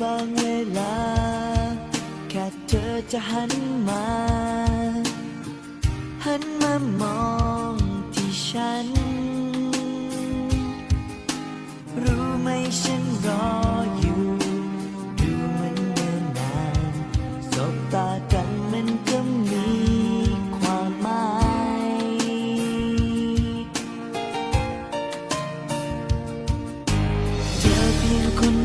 บางเวลา แค่เธอจะหันมา หันมามองที่ฉัน รู้ไหมฉันรออยู่ ดูมือนเนิ่นนานสบตากันมันก็มีความหมายเจอเพียงคน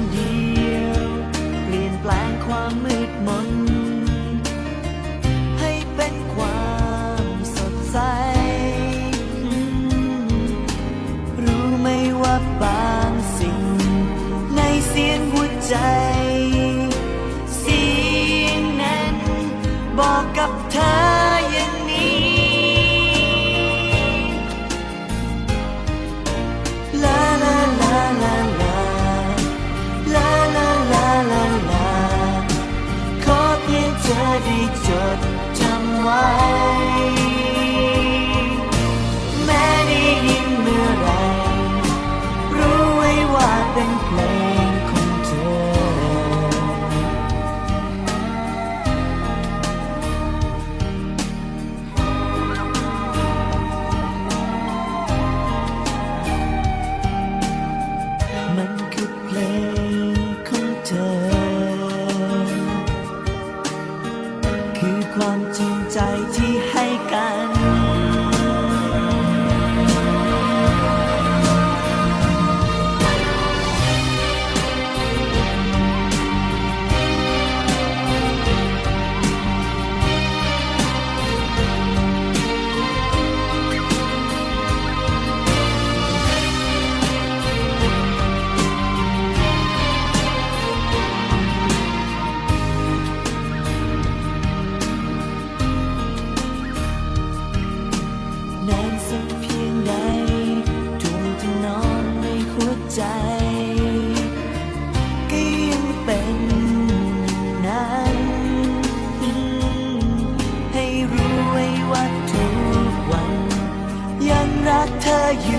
다 ความจริงใจที่ ใจ ก็ยังเป็นนั้น ให้รู้ไว้ว่าทุกวัน ยังรักเธออยู่